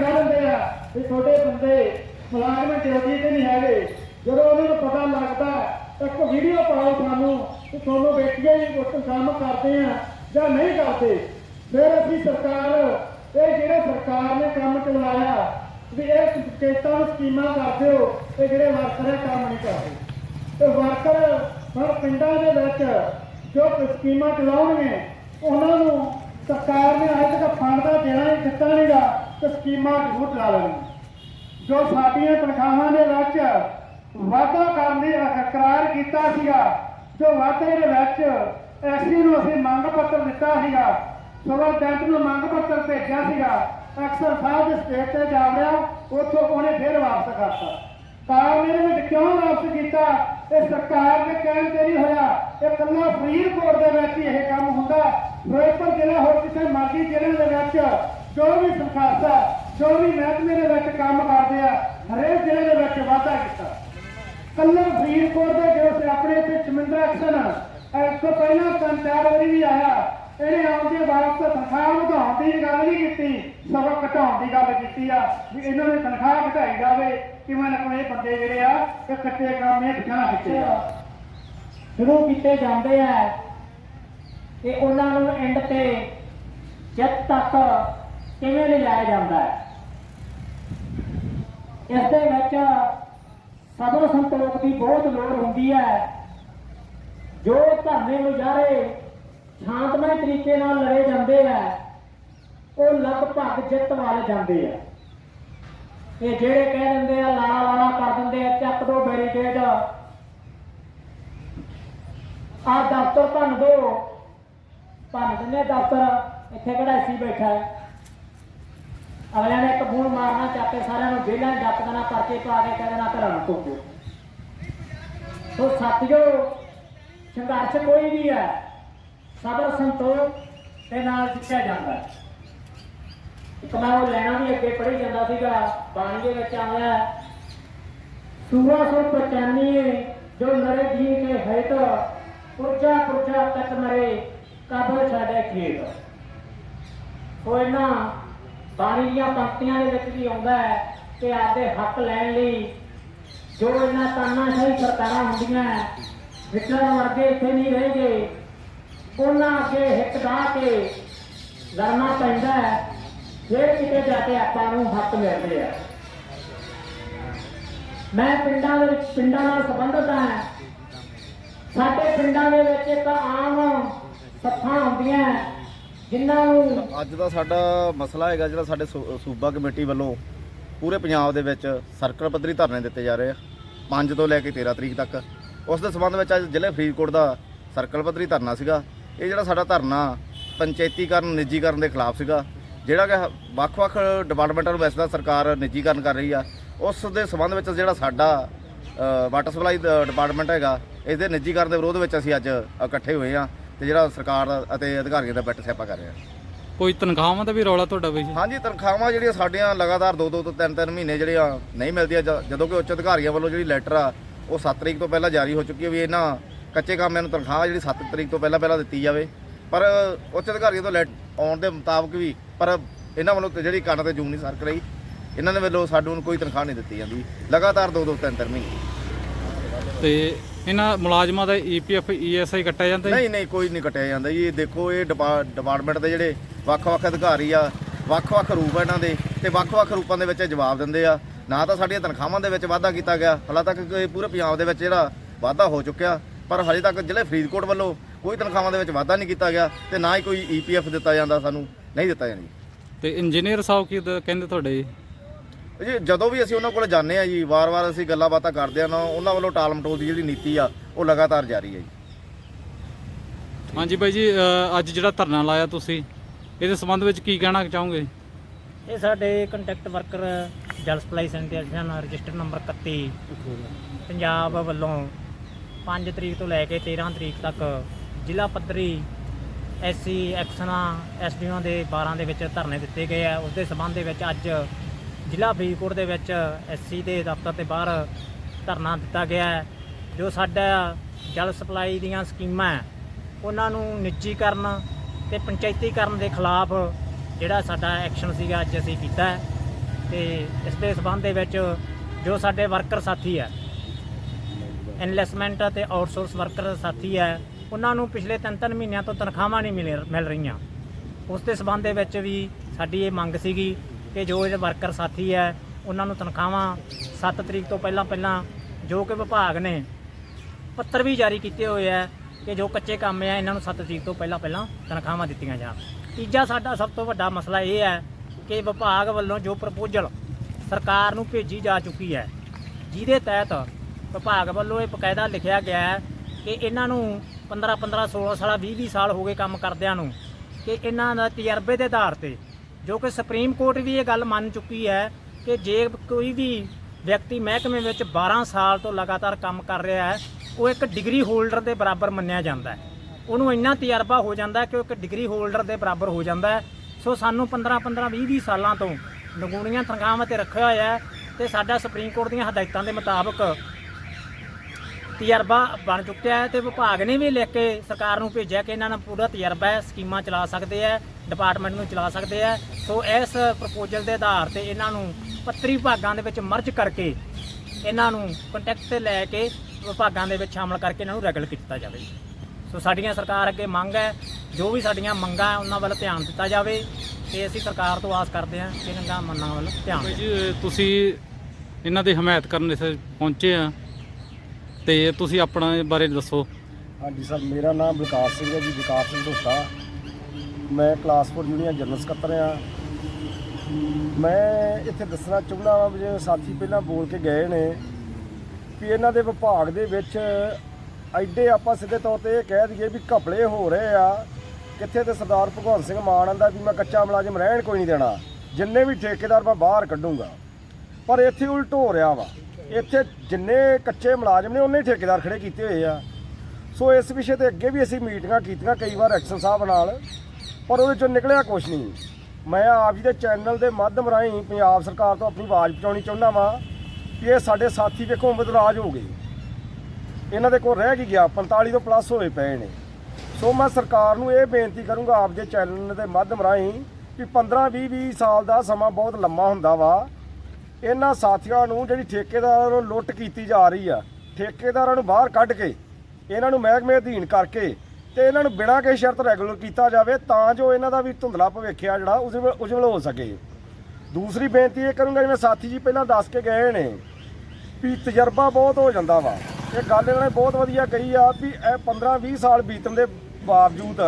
ਦੱਸਦੇ ਆ ਵੀ ਤੁਹਾਡੇ ਬੰਦੇ ਮੁਲਾਜ਼ਮ ਡਿਊਟੀ ਤੇ ਨਹੀਂ ਹੈਗੇ ਜਦੋਂ ਉਹਨਾਂ ਨੂੰ ਪਤਾ ਲੱਗਦਾ ਇੱਕ ਵੀਡੀਓ ਪਾਓ ਸਾਨੂੰ ਕਿ ਤੁਹਾਨੂੰ ਵੇਖੀਏ ਹੀ ਕੁਝ ਕੰਮ ਕਰਦੇ ਆ ਜਾਂ ਨਹੀਂ ਕਰਦੇ ਫਿਰ ਅਸੀਂ ਸਰਕਾਰ ਇਹ ਜਿਹੜੇ ਸਰਕਾਰ ਨੇ ਕੰਮ ਚਲਾਇਆ ਵੀ ਇਹ ਪੰਚਾਇਤਾਂ ਨੂੰ ਸਕੀਮਾਂ ਕਰਦੇ ਹੋ ਤੇ ਜਿਹੜੇ ਵਰਕਰ ਇਹ ਕੰਮ ਨਹੀਂ ਕਰਦੇ ਤੇ ਵਰਕਰ ਹੁਣ ਪਿੰਡਾਂ ਦੇ ਵਿੱਚ ਜੋ ਸਕੀਮਾਂ ਚਲਾਉਣਗੇ, ਉਹਨਾਂ ਨੂੰ ਸਰਕਾਰ ਨੇ ਅੱਜ ਤੱਕ ਫੰਡ ਦਾ ਦੇਣਾ ਹੀ ਦਿੱਤਾ ਨਹੀਂਗਾ ਤੇ ਸਕੀਮਾਂ ਜ਼ਰੂਰ ਚਲਾ ਲੈਣਗੇ ਜੋ ਸਾਡੀਆਂ ਤਨਖਾਹਾਂ ਦੇ ਵਿੱਚ ਵਾਅਦਾ ਕਰਨ ਦੀ ਇਕਰਾਰ ਕੀਤਾ ਸੀਗਾ, ਜੋ ਵਾਅਦੇ ਦੇ ਵਿੱਚ ਐਸੀ ਨੂੰ ਅਸੀਂ ਮੰਗ ਪੱਤਰ ਦਿੱਤਾ ਸੀਗਾ, ਸੁਪਰਡੈਂਟ ਨੂੰ ਮੰਗ ਪੱਤਰ ਭੇਜਿਆ ਸੀਗਾ, ਅਕਸਰ ਸਾਹਿਬ ਦੇ ਸਟੇਟ ਤੇ ਜਾ ਰਿਹਾ ਉੱਥੋਂ ਉਹਨੇ ਫਿਰ ਵਾਪਸ ਕਰਤਾ। ਕਾਰਨ ਇਹਨੇ ਕਿਉਂ ਵਾਪਸ ਕੀਤਾ? ਇਹ ਸਰਕਾਰ ਦੇ ਕਹਿਣ ਤੇ ਨਹੀਂ ਹੋਇਆ। ਇਹ ਕੱਲਾ ਫਰੀਦਕੋਟ ਦੇ ਵਿੱਚ ਹੀ ਇਹ ਕੰਮ ਹੁੰਦਾ। ਫਿਰੋਜ਼ਪੁਰ ਜ਼ਿਲ੍ਹਾ ਹੋਰ ਕਿਸੇ ਮਰਜ਼ੀ ਜ਼ਿਲ੍ਹੇ ਦੇ ਵਿੱਚ ਜੋ ਵੀ ਸੰਖਾਸਾ ਜੋ ਵੀ ਮਹਿਕਮੇ ਦੇ ਵਿੱਚ ਕੰਮ ਕਰਦੇ ਆ, ਹਰੇਕ ਜ਼ਿਲ੍ਹੇ ਦੇ ਵਿੱਚ ਵਾਧਾ ਕੀਤਾ। ਕੱਲਾ ਫਰੀਦਕੋਟ ਦੇ ਜੋ ਸੇ, ਆਪਣੇ ਇੱਥੇ ਚਮਿੰਦਰ ਐਕਸ਼ਨ ਇਸ ਤੋਂ ਪਹਿਲਾਂ ਤਿੰਨ ਚਾਰ ਵਾਰੀ ਵੀ ਆਇਆ। ਇਹਨੇ ਆਉਂਦੇ ਵਾਪਸ ਤਨਖਾਹ ਵਧਾਉਣ ਦੀ ਗੱਲ ਨਹੀਂ ਕੀਤੀ, ਸਗੋਂ ਘਟਾਉਣ ਦੀ ਗੱਲ ਕੀਤੀ ਆ, ਵੀ ਇਹਨਾਂ ਦੀ ਤਨਖਾਹ ਘਟਾਈ ਜਾਵੇ, ਕਿਵੇਂ ਨਾ ਕਿਵੇਂ ਬੰਦੇ ਜਿਹੜੇ ਆ, ਇਹ ਕੱਟੇ ਕੰਮ ਇਹ ਠਿਕਾਣਾ ਕੀਤੇ ਆ। ਸ਼ੁਰੂ ਕੀਤੇ ਜਾਂਦੇ ਆ ਤੇ ਉਹਨਾਂ ਨੂੰ ਐਂਡ ਤੇ ਜਦ ਤੱਕ ਕਿਵੇਂ ਲਿਜਾਇਆ ਜਾਂਦਾ ਹੈ। ਇਸ ਦੇ ਵਿੱਚ ਸਬਰ ਸੰਤੋਖ ਦੀ ਬਹੁਤ ਲੋੜ ਹੁੰਦੀ ਹੈ। ਜੋ ਧਰਨੇ ਮੁਜ਼ਾਹਰੇ ਸ਼ਾਂਤਮਈ ਤਰੀਕੇ ਨਾਲ ਲੜੇ ਜਾਂਦੇ ਆ। ਉਹ ਲਗਭਗ ਜਿੱਤ ਵੱਲ ਜਾਂਦੇ ਆ। ਇਹ ਜਿਹੜੇ ਕਹਿ ਦਿੰਦੇ ਆ ਲਾਲਾ ਲਾਲਾ ਕਰ ਦਿੰਦੇ ਆ, ਚੱਕ ਦੋ ਬੈਰੀਕੇਡ ਆ ਦਫ਼ਤਰ ਭੰਨ ਦੋ। ਭੰਨ ਦਿੰਦੇ ਦਫ਼ਤਰ। ਇੱਥੇ ਕਿਹੜਾ ਸੀ ਬੈਠਾ ਹੈ? ਅਗਲਿਆਂ ਨੇ ਇੱਕ ਫੋਨ ਮਾਰਨਾ ਚਾਪੇ ਸਾਰਿਆਂ ਨੂੰ ਜੇਲ੍ਹਾਂ 'ਚ ਦੇਣਾ, ਪਰਚੇ ਪਾ ਕੇ ਕਹਿ ਦੇਣਾ, ਘਰਾਂ ਨੂੰ ਧੋਕੋ ਸੋ ਸਾਥੀਓ ਸੰਘਰਸ਼ ਕੋਈ ਵੀ ਹੈ। ਸਬਰ ਸੰਤੋਖ ਦੇ ਨਾਲ ਜਿੱਤਿਆ ਜਾਂਦਾ ਹੈ। ਇੱਕ ਮੈਂ ਉਹ ਲੈਣਾ ਵੀ ਅੱਗੇ ਪੜ੍ਹੀ ਜਾਂਦਾ ਸੀਗਾ ਬਾਣੀ ਦੇ ਵਿੱਚ ਆਉਂਦਾ ਹੈ। ਸੋ ਪਛਾਨੀਏ ਜੋ ਨਰੇ ਜੀ ਕੇ ਹੈ ਤਾਂ ਪੁਰਜਾ ਪੁਰਜਾ ਤੱਕ ਮਰੇ, ਕਾਬਲ ਛਾੜੇ ਖੇਤ। ਉਹ ਇਹਨਾਂ ਬਾਣੀ ਦੀਆਂ ਪੰਕਤੀਆਂ ਦੇ ਵਿੱਚ ਵੀ ਆਉਂਦਾ ਹੈ ਕਿ ਆਪਦੇ ਹੱਕ ਲੈਣ ਲਈ ਜੋ ਇਹਨਾਂ ਤਾਨਾਸ਼ਾਹੀ ਸਰਕਾਰਾਂ ਹੁੰਦੀਆਂ ਵਿਚਰਨ ਵਰਗੇ ਇੱਥੇ ਨਹੀਂ ਰਹਿਗੇ ਉਹਨਾਂ ਅੱਗੇ ਹਿੱਕ ਦਾ ਕੇ ਲੜਨਾ ਪੈਂਦਾ ਹੈ, ਫਿਰ ਕਿਤੇ ਜਾ ਕੇ ਆਪਾਂ ਨੂੰ ਹੱਕ ਮਿਲਦੇ ਆ। ਮੈਂ ਪਿੰਡਾਂ ਦੇ ਵਿੱਚ ਪਿੰਡਾਂ ਨਾਲ ਸੰਬੰਧਿਤ ਹਾਂ। ਸਾਡੇ ਪਿੰਡਾਂ ਦੇ ਵਿੱਚ ਇੱਕ ਆਮ ਸੱਥਾਂ ਹੁੰਦੀਆਂ ਜਿਨ੍ਹਾਂ ਨੂੰ ਅੱਜ ਦਾ ਸਾਡਾ ਮਸਲਾ ਹੈਗਾ ਜਿਹੜਾ ਸਾਡੇ ਸੂਬਾ ਕਮੇਟੀ ਵੱਲੋਂ ਪੂਰੇ ਪੰਜਾਬ ਦੇ ਵਿੱਚ ਸਰਕਲ ਪੱਧਰੀ ਧਰਨੇ ਦਿੱਤੇ ਜਾ ਰਹੇ ਆ 5 ਤੋਂ ਲੈ ਕੇ 13 ਤਰੀਕ ਤੱਕ। ਉਸ ਦੇ ਸੰਬੰਧ ਵਿੱਚ ਅੱਜ ਜ਼ਿਲ੍ਹੇ ਫਰੀਦਕੋਟ ਦਾ ਸਰਕਲ ਪੱਧਰੀ ਧਰਨਾ ਸੀਗਾ। ਇਹ ਜਿਹੜਾ ਸਾਡਾ ਧਰਨਾ ਪੰਚਾਇਤੀਕਰਨ ਨਿੱਜੀਕਰਨ ਦੇ ਖਿਲਾਫ ਸੀਗਾ ਜਿਹੜਾ ਕਿ ਵੱਖ-ਵੱਖ ਡਿਪਾਰਟਮੈਂਟਾਂ ਨੂੰ ਵੈਸੇ ਤਾਂ ਸਰਕਾਰ ਨਿੱਜੀਕਰਨ ਕਰ ਰਹੀ ਆ ਉਸ ਦੇ ਸੰਬੰਧ ਵਿੱਚ ਜਿਹੜਾ ਸਾਡਾ ਵਾਟਰ ਸਪਲਾਈ ਡਿਪਾਰਟਮੈਂਟ ਹੈਗਾ ਇਸ ਦੇ ਨਿੱਜੀਕਰਨ ਦੇ ਵਿਰੋਧ ਵਿੱਚ ਅਸੀਂ ਅੱਜ ਇਕੱਠੇ ਹੋਏ ਆ ਤੇ ਜਿਹੜਾ ਸਰਕਾਰ ਅਤੇ ਅਧਿਕਾਰੀਆਂ ਦਾ ਬੈਠ ਸਿਆਪਾ ਕਰ ਰਹੇ ਆ। ਕੋਈ ਤਨਖਾਹਾਂ ਦਾ ਵੀ ਰੌਲਾ ਤੁਹਾਡਾ ਬਈ ਹਾਂਜੀ ਤਨਖਾਹਾਂ ਜਿਹੜੀਆਂ ਸਾਡੀਆਂ ਲਗਾਤਾਰ 2-2 ਤੋਂ 3-3 ਮਹੀਨੇ ਜਿਹੜੀਆਂ ਨਹੀਂ ਮਿਲਦੀਆਂ ਜਦੋਂ ਕਿ ਉੱਚ ਅਧਿਕਾਰੀਆਂ ਵੱਲੋਂ ਜਿਹੜੀ ਲੈਟਰ ਆ ਉਹ 7 ਤਰੀਕ ਤੋਂ ਪਹਿਲਾਂ ਜਾਰੀ ਹੋ ਚੁੱਕੀ ਹੈ ਵੀ ਇਹਨਾਂ ਕੱਚੇ ਕਾਮਿਆਂ ਨੂੰ ਤਨਖਾਹ ਜਿਹੜੀ 7 ਤਰੀਕ ਤੋਂ ਪਹਿਲਾਂ ਪਹਿਲਾਂ ਦਿੱਤੀ ਜਾਵੇ। ਪਰ ਉੱਚ ਅਧਿਕਾਰੀਆਂ ਤੋਂ ਲੈਟ ਆਉਣ ਦੇ ਮੁਤਾਬਕ ਵੀ ਪਰ ਇਹਨਾਂ ਵੱਲੋਂ ਜਿਹੜੀ ਕੰਨ ਤੇ ਜੂੰ ਨਹੀਂ ਸਰਕ ਰਹੀ ਇਹਨਾਂ ਦੇ ਵੱਲੋਂ ਸਾਨੂੰ ਨੂੰ ਕੋਈ ਤਨਖਾਹ ਨਹੀਂ ਦਿੱਤੀ ਜਾਂਦੀ। ਲਗਾਤਾਰ 2-2 3-3 ਮਹੀਨੇ। ਤੇ ਇਹਨਾਂ ਮੁਲਾਜ਼ਮਾਂ ਦਾ ਈਪੀਐਫ ਈਐਸਆਈ ਕੱਟਿਆ ਜਾਂਦਾ ਨਹੀਂ ਨਹੀਂ ਕੋਈ ਨਹੀਂ ਕੱਟਿਆ ਜਾਂਦਾ ਜੀ। ਦੇਖੋ ਇਹ ਡਿਪਾ- ਡਿਪਾਰਟਮੈਂਟ ਦੇ ਜਿਹੜੇ ਵੱਖ-ਵੱਖ ਅਧਿਕਾਰੀ ਆ ਵੱਖ-ਵੱਖ ਰੂਪ ਇਹਨਾਂ ਦੇ ਤੇ ਵੱਖ-ਵੱਖ ਰੂਪਾਂ ਦੇ ਵਿੱਚ ਜਵਾਬ ਦਿੰਦੇ ਆ। ਨਾ ਤਾਂ ਸਾਡੀਆਂ ਤਨਖਾਹਾਂ ਦੇ ਵਿੱਚ ਵਾਧਾ ਕੀਤਾ ਗਿਆ। ਹਾਲਾਂ ਤੱਕ ਇਹ ਪੂਰੇ ਪੰਜਾਬ ਦੇ ਵਿੱਚ ਜਿਹੜਾ ਵਾਧਾ ਹੋ ਚੁੱਕਿਆ। ਪਰ ਹਜੇ ਤੱਕ ਜ਼ਿਲ੍ਹੇ ਫਰੀਦਕੋਟ ਵੱਲੋਂ ਕੋਈ ਤਨਖਾਹਾਂ ਦੇ ਵਿੱਚ ਵਾਧਾ ਨਹੀਂ ਕੀਤਾ ਗਿਆ ਤੇ ਨਾ ਹੀ ਕੋਈ ਈਪੀਐਫ ਦਿੱਤਾ ਜਾਂਦਾ ਸਾਨੂੰ ਨਹੀਂ ਦਿੱਤਾ ਜਾਂਦਾ ਤੇ ਇੰਜੀਨੀਅਰ ਸਾਹਿਬ ਕੀ ਦ- ਕਹਿੰਦੇ ਤੁਹਾਡੇ? ਜੀ ਜੀ ਜਦੋਂ ਵੀ ਅਸੀਂ ਉਹਨਾਂ ਕੋਲ ਜਾਂਦੇ ਆ ਜੀ ਵਾਰ-ਵਾਰ ਅਸੀਂ ਗੱਲਾਂ ਬਾਤਾਂ ਕਰਦੇ ਆ ਨਾ ਉਹਨਾਂ ਵੱਲੋਂ ਟਾਲ ਮਟੋਲ ਦੀ ਜਿਹੜੀ ਨੀਤੀ ਆ ਉਹ ਲਗਾਤਾਰ ਜਾਰੀ ਹੈ ਜੀ। ਹਾਂਜੀ ਬਾਈ ਜੀ ਅ, ਅੱਜ ਜਿਹੜਾ ਧਰਨਾ ਲਾਇਆ ਤੁਸੀਂ ਇਹਦੇ ਸੰਬੰਧ ਵਿੱਚ ਕੀ ਕਹਿਣਾ ਚਾਹੋਗੇ? ਇਹ ਸਾਡੇ ਕੰਟੈਕਟ ਵਰਕਰ ਜਲ supply sanitation register number 31 Punjab ਵੱਲੋਂ 5 ਤਰੀਕ ਤੋਂ ਲੈ ਕੇ 13 ਤਰੀਕ ਤੱਕ ਜ਼ਿਲ੍ਹਾ ਪੱਧਰੀ ਐਸਸੀ ਐਕਸ਼ਨਾਂ ਐਸਡੀਓ ਦੇ 12 ਦੇ ਵਿੱਚ ਧਰਨੇ ਦਿੱਤੇ ਗਏ ਆ। ਉਸ ਦੇ ਸਬੰਧ ਦੇ ਵਿੱਚ ਅੱਜ ਜ਼ਿਲ੍ਹਾ ਫਰੀਦਕੋਟ ਦੇ ਵਿੱਚ ਐਸਸੀ ਦੇ ਦਫ਼ਤਰ ਦੇ ਬਾਹਰ ਧਰਨਾ ਦਿੱਤਾ ਗਿਆ ਹੈ। ਜੋ ਸਾਡਾ ਜਲ ਸਪਲਾਈ ਦੀਆਂ ਸਕੀਮਾਂ ਹੈ, ਉਹਨਾਂ ਨੂੰ ਨਿੱਜੀਕਰਨ ਤੇ ਪੰਚਾਇਤੀਕਰਨ ਦੇ ਖਿਲਾਫ ਜਿਹੜਾ ਸਾਡਾ ਐਕਸ਼ਨ ਸੀਗਾ ਅੱਜ ਅਸੀਂ ਕੀਤਾ ਹੈ। ਤੇ ਇਸ ਦੇ ਸਬੰਧ ਦੇ ਵਿੱਚ ਜੋ ਸਾਡੇ ਵਰਕਰ ਸਾਥੀ ਹੈ ਇਨਵੈਸਟਮੈਂਟ ਤੇ ਆਊਟਸੋਰਸ ਵਰਕਰ ਸਾਥੀ ਹੈ, ਉਹਨਾਂ ਨੂੰ ਪਿਛਲੇ 3-3 ਮਹੀਨਿਆਂ ਤੋਂ ਤਨਖਾਹਾਂ ਨਹੀਂ ਮਿਲ ਮਿਲ ਰਹੀਆਂ। ਉਸ ਦੇ ਸਬੰਧ ਦੇ ਵਿੱਚ ਵੀ ਸਾਡੀ ਇਹ ਮੰਗ ਸੀਗੀ ਕਿ ਜੋ ਇਹ ਵਰਕਰ ਸਾਥੀ ਹੈ, ਉਹਨਾਂ ਨੂੰ ਤਨਖਾਹਾਂ 7 ਤਰੀਕ ਤੋਂ ਪਹਿਲਾਂ ਪਹਿਲਾਂ ਜੋ ਕਿ ਵਿਭਾਗ ਨੇ ਪੱਤਰ ਵੀ ਜਾਰੀ ਕੀਤੇ ਹੋਏ ਆ ਕਿ ਜੋ ਕੱਚੇ ਕੰਮ ਆ ਇਹਨਾਂ ਨੂੰ 7 ਤਰੀਕ ਤੋਂ ਪਹਿਲਾਂ ਪਹਿਲਾਂ ਤਨਖਾਹਾਂ ਦਿੱਤੀਆਂ ਜਾਣ। ਤੀਜਾ ਸਾਡਾ ਸਭ ਤੋਂ ਵੱਡਾ ਮਸਲਾ ਇਹ ਹੈ ਕਿ ਵਿਭਾਗ ਵੱਲੋਂ ਜੋ ਪ੍ਰਪੋਜ਼ਲ ਸਰਕਾਰ ਨੂੰ ਭੇਜੀ ਜਾ ਚੁੱਕੀ ਹੈ, ਜਿਹਦੇ ਤਹਿਤ ਵਿਭਾਗ ਵੱਲੋਂ ਇਹ ਬਕਾਇਦਾ ਲਿਖਿਆ ਗਿਆ ਹੈ ਕਿ ਇਹਨਾਂ ਨੂੰ 15 15 16 ਸਾਲ 20 20 ਸਾਲ ਹੋ ਗਏ ਕੰਮ ਕਰਦਿਆਂ ਨੂੰ, ਕਿ ਇਹਨਾਂ ਦਾ ਤਜਰਬੇ ਦੇ ਆਧਾਰ ਤੇ, ਜੋ ਕਿ ਸੁਪਰੀਮ ਕੋਰਟ ਵੀ ਇਹ ਗੱਲ ਮੰਨ ਚੁੱਕੀ ਹੈ ਕਿ ਜੇ ਕੋਈ ਵੀ ਵਿਅਕਤੀ ਮਹਿਕਮੇ ਵਿੱਚ 12 ਸਾਲ ਤੋਂ ਲਗਾਤਾਰ ਕੰਮ ਕਰ ਰਿਹਾ ਹੈ, ਉਹ ਇੱਕ ਡਿਗਰੀ ਹੋਲਡਰ ਦੇ ਬਰਾਬਰ ਮੰਨਿਆ ਜਾਂਦਾ ਹੈ। ਉਹਨੂੰ ਇੰਨਾ ਤਜਰਬਾ ਹੋ ਜਾਂਦਾ ਕਿ ਉਹ ਇੱਕ ਡਿਗਰੀ ਹੋਲਡਰ ਦੇ ਬਰਾਬਰ ਹੋ ਜਾਂਦਾ ਹੈ। ਸੋ ਸਾਨੂੰ 15 15 20 20 ਸਾਲਾਂ ਤੋਂ ਨਗੂਣੀਆਂ ਤਨਖਾਹਾਂ ਤੇ ਰੱਖਿਆ ਹੋਇਆ ਹੈ ਤੇ ਸਾਡਾ ਸੁਪਰੀਮ ਕੋਰਟ ਦੀਆਂ ਹਦਾਇਤਾਂ ਦੇ ਮੁਤਾਬਕ ਤਜਰਬਾ ਬਣ ਚੁੱਕਿਆ ਹੈ ਤੇ ਵਿਭਾਗ ਨੇ ਵੀ ਲਿਖ ਕੇ ਸਰਕਾਰ ਨੂੰ ਭੇਜਿਆ ਕਿ ਇਹਨਾਂ ਨਾਲ ਪੂਰਾ ਤਜਰਬਾ ਹੈ ਸਕੀਮਾਂ ਚਲਾ ਸਕਦੇ ਆ ਡਿਪਾਰਟਮੈਂਟ ਨੂੰ ਚਲਾ ਸਕਦੇ ਆ ਸੋ ਇਸ ਪ੍ਰਪੋਜ਼ਲ ਦੇ ਆਧਾਰ ਤੇ ਇਹਨਾਂ ਨੂੰ ਪੱਤਰੀ ਵਿਭਾਗਾਂ ਦੇ ਵਿੱਚ ਮਰਜ ਕਰਕੇ ਇਹਨਾਂ ਨੂੰ ਕੰਟੈਕਟ ਤੇ ਲੈ ਕੇ ਵਿਭਾਗਾਂ ਦੇ ਵਿੱਚ ਸ਼ਾਮਲ ਕਰਕੇ ਇਹਨਾਂ ਨੂੰ ਰੈਗੂਲਰ ਕੀਤਾ ਜਾਵੇ। ਸੋ ਸਾਡੀਆਂ ਸਰਕਾਰ ਅੱਗੇ ਮੰਗ ਹੈ ਜੋ ਵੀ ਸਾਡੀਆਂ ਮੰਗਾਂ ਉਹਨਾਂ ਵੱਲ ਧਿਆਨ ਦਿੱਤਾ ਜਾਵੇ ਤੇ ਅਸੀਂ ਸਰਕਾਰ ਤੋਂ ਆਸ ਕਰਦੇ ਹਾਂ ਕਿ ਇਹਨਾਂ ਮੰਨਾਂ ਵੱਲ ਧਿਆਨ ਦੇਣ। ਜੀ ਤੁਸੀਂ ਇਹਨਾਂ ਦੀ ਹਮਾਇਤ ਕਰਨ ਇੱਥੇ ਪਹੁੰਚੇ ਆ। ਤੇ ਤੁਸੀਂ ਆਪਣਾ ਬਾਰੇ ਦੱਸੋ। ਹਾਂਜੀ ਸਰ, ਮੇਰਾ ਨਾਮ ਵਿਕਾਸ ਸਿੰਘ ਹੈ ਜੀ, ਵਿਕਾਸ ਸਿੰਘ ਢੋਟਾ। ਮੈਂ ਕਲਾਸ 4 ਯੂਨੀਅਨ ਜਨਰਲ ਸਕੱਤਰ ਆ ਮੈਂ ਇੱਥੇ ਦੱਸਣਾ ਚਾਹੁੰਦਾ ਹਾਂ ਵੀ ਜਿਵੇਂ ਸਾਥੀ ਪਹਿਲਾਂ ਬੋਲ ਕੇ ਗਏ ਨੇ ਵੀ ਇਹਨਾਂ ਦੇ ਵਿਭਾਗ ਦੇ ਵਿੱਚ ਐਡੇ ਆਪਾਂ ਸਿੱਧੇ ਤੌਰ ਤੇ ਇਹ ਕਹਿ ਦਈਏ ਵੀ ਘਪਲੇ ਹੋ ਰਹੇ ਆ। ਕਿੱਥੇ ਤੇ ਸਰਦਾਰ ਭਗਵੰਤ ਸਿੰਘ ਮਾਨ ਆਂਦਾ ਵੀ ਮੈਂ ਕੱਚਾ ਮੁਲਾਜ਼ਮ ਰਹਿਣ ਕੋਈ ਨਹੀਂ ਦੇਣਾ। ਜਿੰਨੇ ਵੀ ਠੇਕੇਦਾਰ ਮੈਂ ਬਾਹਰ ਕੱਢੂੰਗਾ। ਪਰ ਇੱਥੇ ਉਲਟ ਹੋ ਰਿਹਾ ਵਾ। ਇੱਥੇ ਜਿੰਨੇ ਕੱਚੇ ਮੁਲਾਜ਼ਮ ਨੇ, ਉਹਨੇ ਹੀ ਠੇਕੇਦਾਰ ਖੜੇ ਕੀਤੇ ਹੋਏ ਆ। ਸੋ ਇਸ ਵਿਸ਼ੇ ਤੇ ਅੱਗੇ ਵੀ ਅਸੀਂ ਮੀਟਿੰਗਾਂ ਕੀਤੀਆਂ ਕਈ ਵਾਰ ਐਕਸ਼ਨ ਸਾਹਿਬ ਨਾਲ, ਪਰ ਉਹਦੇ ਚੋਂ ਨਿਕਲਿਆ ਕੁਝ ਨਹੀਂ। ਮੈਂ ਆਪ ਜੀ ਦੇ ਚੈਨਲ ਦੇ ਮਾਧਿਅਮ ਰਾਹੀਂ ਪੰਜਾਬ ਸਰਕਾਰ ਤੋਂ ਆਪਣੀ ਆਵਾਜ਼ ਪਹੁੰਚਾਉਣੀ ਚਾਹੁੰਦਾ ਵਾਂ ਕਿ ਇਹ ਸਾਡੇ ਸਾਥੀ ਵੇਖੋ ਉਮਦਰਾਜ ਹੋ ਗਏ। ਇਹਨਾਂ ਦੇ ਕੋਲ ਰਹਿ ਕੀ ਗਿਆ 45 ਤੋਂ ਪਲੱਸ ਹੋਏ ਪਏ ਨੇ। ਸੋ ਮੈਂ ਸਰਕਾਰ ਨੂੰ ਇਹ ਬੇਨਤੀ ਕਰੂੰਗਾ ਆਪ ਦੇ ਚੈਨਲ ਦੇ ਮਾਧਿਅਮ ਰਾਹੀਂ ਕਿ 15 20 20 ਸਾਲ ਦਾ ਸਮਾਂ ਬਹੁਤ ਲੰਮਾ ਹੁੰਦਾ ਵਾ। ਇਹਨਾਂ ਸਾਥੀਆਂ ਨੂੰ ਜਿਹੜੀ ਠੇਕੇਦਾਰਾਂ ਨੂੰ ਲੁੱਟ ਕੀਤੀ ਜਾ ਰਹੀ ਆ, ਠੇਕੇਦਾਰਾਂ ਨੂੰ ਬਾਹਰ ਕੱਢ ਕੇ, ਇਹਨਾਂ ਨੂੰ ਮਹਿਕਮੇ ਅਧੀਨ ਕਰਕੇ ਤੇ ਇਹਨਾਂ ਨੂੰ ਬਿਨਾਂ ਕਿਸੇ ਸ਼ਰਤ ਰੈਗੂਲਰ ਕੀਤਾ ਜਾਵੇ ਤਾਂ ਜੋ ਇਹਨਾਂ ਦਾ ਵੀ ਧੁੰਦਲਾ ਭਵਿੱਖ ਆ ਜਿਹੜਾ ਉਜਵਲ ਉਜਵਲ ਹੋ ਸਕੇ। ਦੂਸਰੀ ਬੇਨਤੀ ਇਹ ਕਰੂੰਗਾ, ਜਿਵੇਂ ਸਾਥੀ ਜੀ ਪਹਿਲਾਂ ਦੱਸ ਕੇ ਗਏ ਨੇ ਵੀ ਤਜਰਬਾ ਬਹੁਤ ਹੋ ਜਾਂਦਾ ਵਾ। ਇਹ ਗੱਲ ਇਹਨਾਂ ਨੇ ਬਹੁਤ ਵਧੀਆ ਕਹੀ ਆ ਵੀ ਇਹ 15 20 ਸਾਲ ਬੀਤਣ ਦੇ ਬਾਵਜੂਦ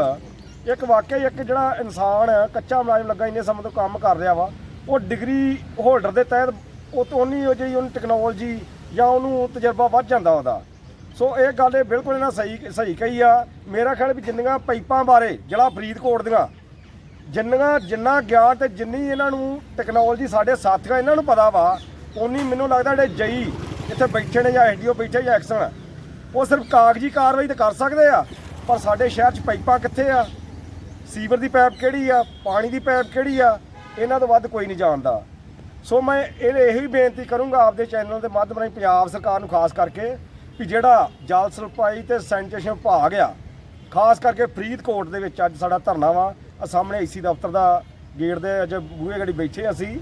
ਇੱਕ ਵਾਕਿਆ ਇੱਕ ਜਿਹੜਾ ਇਨਸਾਨ ਕੱਚਾ ਮੁਲਾਜ਼ਮ ਲੱਗਾ, ਇੰਨੇ ਸਮੇਂ ਤੋਂ ਕੰਮ ਕਰ ਰਿਹਾ ਵਾ। ਉਹ ਡਿਗਰੀ ਹੋਲਡਰ ਦੇ ਤਹਿਤ ਉਹ ਤੋਂ ਉਨੀ ਉਹ ਜਿਹੜੀ ਉਹਨੂੰ ਟੈਕਨੋਲੋਜੀ ਜਾਂ ਉਹਨੂੰ ਤਜਰਬਾ ਵੱਧ ਜਾਂਦਾ ਉਹਦਾ। ਸੋ ਇਹ ਗੱਲ ਇਹ ਬਿਲਕੁਲ ਇਹਨਾਂ ਸਹੀ ਸਹੀ ਕਹੀ ਆ। ਮੇਰਾ ਖਿਆਲ ਵੀ ਜਿੰਨੀਆਂ ਪਾਈਪਾਂ ਬਾਰੇ ਜਿਹੜਾ ਫਰੀਦਕੋਟ ਦੀਆਂ, ਜਿੰਨੀਆਂ, ਜਿੰਨਾ ਗਿਆਨ ਤੇ ਜਿੰਨੀ ਇਹਨਾਂ ਨੂੰ ਟੈਕਨੋਲੋਜੀ ਸਾਡੇ ਸਾਥੀਆਂ ਇਹਨਾਂ ਨੂੰ ਪਤਾ ਵਾ ਉਨੀ ਮੈਨੂੰ ਲੱਗਦਾ ਜਿਹੜੇ ਜਈ ਇੱਥੇ ਬੈਠੇ ਨੇ ਜਾਂ ਐਸਡੀਓ ਬੈਠੇ ਜਾਂ ਐਕਸ਼ਨ ਉਹ ਸਿਰਫ ਕਾਗਜ਼ੀ ਕਾਰਵਾਈ ਤਾਂ ਕਰ ਸਕਦੇ ਆ, ਪਰ ਸਾਡੇ ਸ਼ਹਿਰ 'ਚ ਪਾਈਪਾਂ ਕਿੱਥੇ ਆ? ਸੀਵਰ ਦੀ ਪਾਈਪ ਕਿਹੜੀ ਆ? ਪਾਣੀ ਦੀ ਪਾਈਪ ਕਿਹੜੀ ਆ? ਇਹਨਾਂ ਤੋਂ ਵੱਧ ਕੋਈ ਨਹੀਂ ਜਾਣਦਾ। ਸੋ ਮੈਂ ਇਹ ਇਹੀ ਬੇਨਤੀ ਕਰੂੰਗਾ ਆਪਦੇ ਚੈਨਲ ਦੇ ਮਾਧਿਅਮ ਰਾਹੀਂ ਪੰਜਾਬ ਸਰਕਾਰ ਨੂੰ ਖਾਸ ਕਰਕੇ ਵੀ ਜਿਹੜਾ ਜਲ ਸਪਲਾਈ ਤੇ ਸੈਨੀਟੇਸ਼ਨ ਵਿਭਾਗ ਆ, ਖਾਸ ਕਰਕੇ ਫਰੀਦਕੋਟ ਦੇ ਵਿੱਚ ਅੱਜ ਸਾਡਾ ਧਰਨਾ ਵਾ ਆ ਸਾਹਮਣੇ ਏਸੀ ਦਫ਼ਤਰ ਦਾ ਗੇਟ ਦੇ ਅੱਜ ਬੂਹੇ ਗੜੀ ਬੈਠੇ ਅਸੀਂ,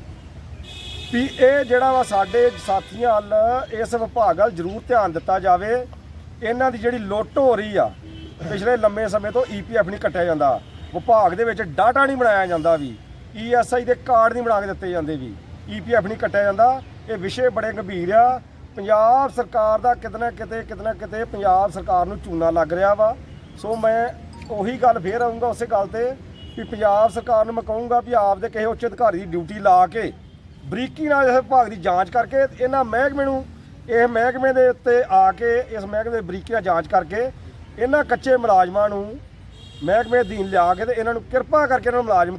ਵੀ ਇਹ ਜਿਹੜਾ ਵਾ ਸਾਡੇ ਸਾਥੀਆਂ ਵੱਲ, ਇਸ ਵਿਭਾਗ ਵੱਲ ਜ਼ਰੂਰ ਧਿਆਨ ਦਿੱਤਾ ਜਾਵੇ। ਇਹਨਾਂ ਦੀ ਜਿਹੜੀ ਲੁੱਟ ਹੋ ਰਹੀ ਆ, ਪਿਛਲੇ ਲੰਮੇ ਸਮੇਂ ਤੋਂ ਈਪੀਐਫ ਨਹੀਂ ਕੱਟਿਆ ਜਾਂਦਾ। ਵਿਭਾਗ ਦੇ ਵਿੱਚ ਡਾਟਾ ਨਹੀਂ ਬਣਾਇਆ ਜਾਂਦਾ ਵੀ। ਈਐਸਆਈ ਦੇ ਕਾਰਡ ਨਹੀਂ ਬਣਾ ਕੇ ਦਿੱਤੇ ਜਾਂਦੇ ਵੀ ਈਪੀਐਫ ਨਹੀਂ ਕੱਟਿਆ ਜਾਂਦਾ। ਇਹ ਵਿਸ਼ੇ ਬੜੇ ਗੰਭੀਰ ਆ। ਪੰਜਾਬ ਸਰਕਾਰ ਦਾ ਕਿਤੇ ਨਾ ਕਿਤੇ ਕਿਤੇ ਨਾ ਕਿਤੇ ਪੰਜਾਬ ਸਰਕਾਰ ਨੂੰ ਚੂਨਾ ਲੱਗ ਰਿਹਾ ਵਾ। ਸੋ ਮੈਂ ਉਹੀ ਗੱਲ ਫੇਰ ਆਉਂਗਾ ਉਸੇ ਗੱਲ ਤੇ ਵੀ ਪੰਜਾਬ ਸਰਕਾਰ ਨੂੰ ਮੈਂ ਕਹੂੰਗਾ ਵੀ ਆਪ ਦੇ ਕਿਸੇ ਉੱਚ ਅਧਿਕਾਰੀ ਦੀ ਡਿਊਟੀ ਲਾ ਕੇ ਬਰੀਕੀ ਨਾਲ ਇਸ ਵਿਭਾਗ ਦੀ ਜਾਂਚ ਕਰਕੇ ਇਹਨਾਂ ਮਹਿਕਮੇ ਨੂੰ, ਇਹ ਮਹਿਕਮੇ ਦੇ ਉੱਤੇ ਆ ਕੇ ਇਸ ਮਹਿਕਮੇ ਦੇ ਬਰੀਕੀ ਨਾਲ ਜਾਂਚ ਕਰਕੇ ਇਹਨਾਂ ਕੱਚੇ ਮੁਲਾਜ਼ਮਾਂ ਨੂੰ ਮਹਿਕਮੇ ਅਧੀਨ ਲਿਆ ਕੇ ਤੇ ਇਹਨਾਂ ਨੂੰ ਕਿਰਪਾ ਕਰਕੇ ਇਹਨਾਂ ਨੂੰ ਮੁਲਾਜ਼ਮ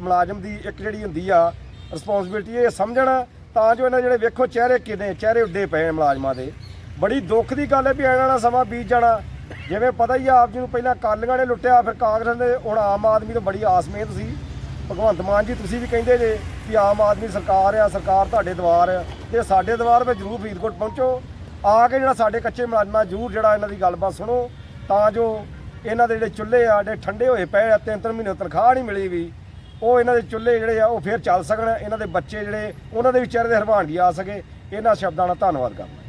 ਮੁਲਾਜ਼ਮ ਦੀ ਇੱਕ ਜਿਹੜੀ ਹੁੰਦੀ ਆ ਰਿਸਪੌਂਸਿਬਿਲਟੀ ਇਹ ਸਮਝਣਾ ਤਾਂ ਜੋ ਇਹਨਾਂ ਜਿਹੜੇ ਵੇਖੋ ਚਿਹਰੇ ਕਿਨੇ, ਚਿਹਰੇ ਉੱਡੇ ਪਏ ਮੁਲਾਜ਼ਮਾਂ ਦੇ। ਬੜੀ ਦੁੱਖ ਦੀ ਗੱਲ ਹੈ ਵੀ ਆਉਣ ਵਾਲਾ ਸਮਾਂ ਬੀਤ ਜਾਣਾ। ਜਿਵੇਂ ਪਤਾ ਹੀ ਆ, ਆਪ ਜੀ ਨੂੰ ਪਹਿਲਾਂ ਕਾਲੀਆਂ ਨੇ ਲੁੱਟਿਆ, ਫਿਰ ਕਾਂਗਰਸ ਨੇ, ਹੁਣ ਆਮ ਆਦਮੀ ਤੋਂ ਬੜੀ ਆਸ ਮਿਹਨਤ ਸੀ ਭਗਵੰਤ ਮਾਨ ਜੀ, ਤੁਸੀਂ ਵੀ ਕਹਿੰਦੇ ਜੇ ਕਿ ਆਮ ਆਦਮੀ ਸਰਕਾਰ ਆ, ਸਰਕਾਰ ਤੁਹਾਡੇ ਦੁਆਰ ਆ, ਤੇ ਸਾਡੇ ਦੁਆਰ 'ਤੇ ਜ਼ਰੂਰ ਫਰੀਦਕੋਟ ਪਹੁੰਚੋ। ਆ ਕੇ ਜਿਹੜਾ ਸਾਡੇ ਕੱਚੇ ਮੁਲਾਜ਼ਮਾਂ, ਜ਼ਰੂਰ ਜਿਹੜਾ ਇਹਨਾਂ ਦੀ ਗੱਲਬਾਤ ਸੁਣੋ। ਤਾਂ ਜੋ ਇਹਨਾਂ ਦੇ ਜਿਹੜੇ ਚੁੱਲ੍ਹੇ ਆ, ਜਿਹੜੇ ਠੰਡੇ ਹੋਏ ਪਏ ਆ ਤਿੰਨ ਤਿੰਨ ਮਹੀਨੇ ਤਨਖਾਹ ਨਹੀਂ ਮਿਲੀ ਵੀ, ਉਹ ਇਹਨਾਂ ਦੇ ਚੁੱਲ੍ਹੇ ਜਿਹੜੇ ਆ, ਉਹ ਫੇਰ ਚੱਲ ਸਕਣ, ਇਹਨਾਂ ਦੇ ਬੱਚੇ ਜਿਹੜੇ, ਉਹਨਾਂ ਦੇ ਵਿਚਾਰੇ ਦੇ ਹਰਵਾਨਗੀ ਆ ਸਕੇ। ਇਹਨਾਂ ਸ਼ਬਦਾਂ ਨਾਲ ਧੰਨਵਾਦ ਕਰਦਾ।